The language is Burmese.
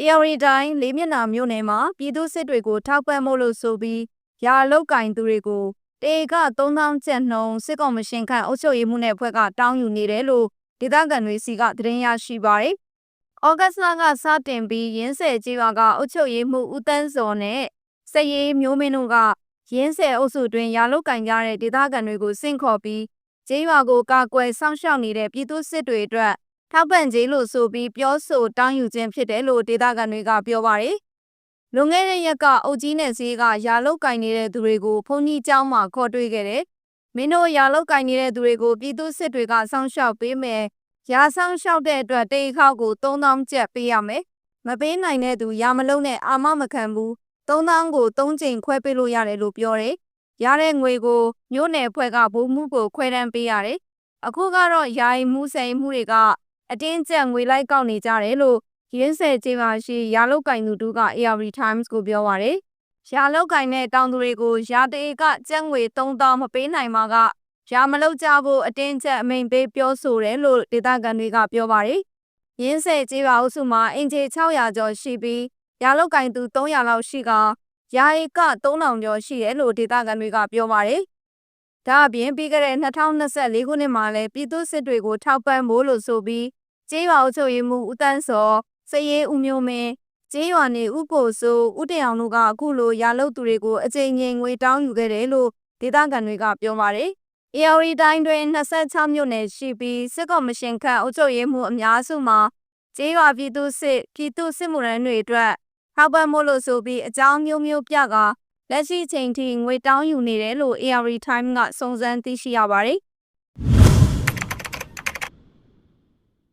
AR တိုင်းလေးမျက်နှာမြို့နယ်မှာပြည်သူစစ်တွေကိုထောက်ပံ့ဖို့လို့ဆိုပြီးရာလောက်ကင်သူတွေကိုတေက3000ကျပ်နှုန်းစစ်ကော်မရှင်ခန့်အုပ်ချုပ်ရေးမှုနဲ့ဖွဲ့ကတောင်းယူနေတယ်လို့ဒေသခံတွေစီကသတင်းရရှိပါတယ်။ဩဂတ်စ်လကစတင်ပြီးရင်းဆယ်ကြီးရွာကအုပ်ချုပ်ရေးမှုဦးတန်းစော်နဲ့စက်ရေးမျိုးမင်းတို့ကရင်းဆယ်အုပ်စုတွင်ရာလောက်ကင်ကြတဲ့ဒေသခံတွေကိုစင့်ခေါ်ပြီးကျေးရွာကိုကာကွယ်စောင့်ရှောက်နေတဲ့ပြည်သူစစ်တွေအတွက် ထောက်ပံ့ကြေးလို့ဆိုပြီးပြောဆိုတောင်းယူခြင်းဖြစ်တယ်လို့ဒေသခံတွေကပြောပါတယ်။လွန်ခဲ့တဲ့ရက်ကအုပ်ကြီးနဲ့ဈေးကရာလောက်ကင်နေတဲ့သူတွေကိုဖုန်ကြီးကျောင်းမှာခေါ်တွေ့ခဲ့တယ်။မင်းတို့ရာလောက်ကင်နေတဲ့သူတွေကိုပြည်သူစစ်တွေကစောင့်ရှောက်ပေးမယ်။ရာဆောင်ရှောက်တဲ့အတွက်တေးခေါက်ကို3000ကျပ်ပေးရမယ်။မပေးနိုင်တဲ့သူရာမလုံးနဲ့အာမမခံဘူး။3000ကို3ချိန်ခွဲပေးလို့ရတယ်လို့ပြောတယ်။ရတဲ့ငွေကိုမြို့နယ်ဖွဲ့ကဘုံမှုကိုခွဲတမ်းပေးရတယ်။အခုကတော့ယာယီမှုဆိုင်မှုတွေက အတင်းကျပ်ငွေလိုက်ကောက်နေကြတယ်လို့ရင်းဆယ်ကျေးပါရှိရာလုတ်ကင်သူတို့က AR Times ကိုပြောပါရယ်ရာလုတ်ကင်တဲ့တောင်သူတွေကိုရာတေကကျပ်ငွေ3000မပေးနိုင်မှာကရာမလုတ်ကြဖို့အတင်းကျပ်အမိန်ပေးပြောဆိုတယ်လို့ဒေသခံတွေကပြောပါရယ်ရင်းဆယ်ကျေးပါအုပ်စုမှာအင်ဂျီ600ကျော်ရှိပြီးရာလုတ်ကင်သူ300လောက်ရှိကရာဧက3000ကျော်ရှိတယ်လို့ဒေသခံတွေကပြောပါရယ်ဒါအပြင်ပြီးခဲ့တဲ့2024ခုနှစ်မှာလည်းပြည်သူစစ်တွေကိုထောက်ပံ့ဖို့လို့ဆိုပြီး ကျေးရွာအုပ်ချုပ်ရေးမှူးဦးတန်းစောစရေးဦးမျိုးမင်းကျေးရွာနေဦးကိုစိုးဦးတရောင်တို့ကအခုလိုရာလုတ်သူတွေကိုအကြိမ်ကြိမ်ငွေတောင်းယူခဲ့တယ်လို့ဒေသခံတွေကပြောပါတယ်။ AOD တိုင်းတွင်26မြို့နယ်ရှိပြီးစစ်ကော်မရှင်ခန့်အုပ်ချုပ်ရေးမှူးအများစုမှာကျေးရွာပြည်သူစစ်ပြည်သူစစ်မှုရန်တွေအတွက်ထောက်ပံ့မှုလို့ဆိုပြီးအကြောင်းမျိုးမျိုးပြကလက်ရှိချိန်ထိငွေတောင်းယူနေတယ်လို့ AR Time ကစုံစမ်းသိရှိရပါတယ်။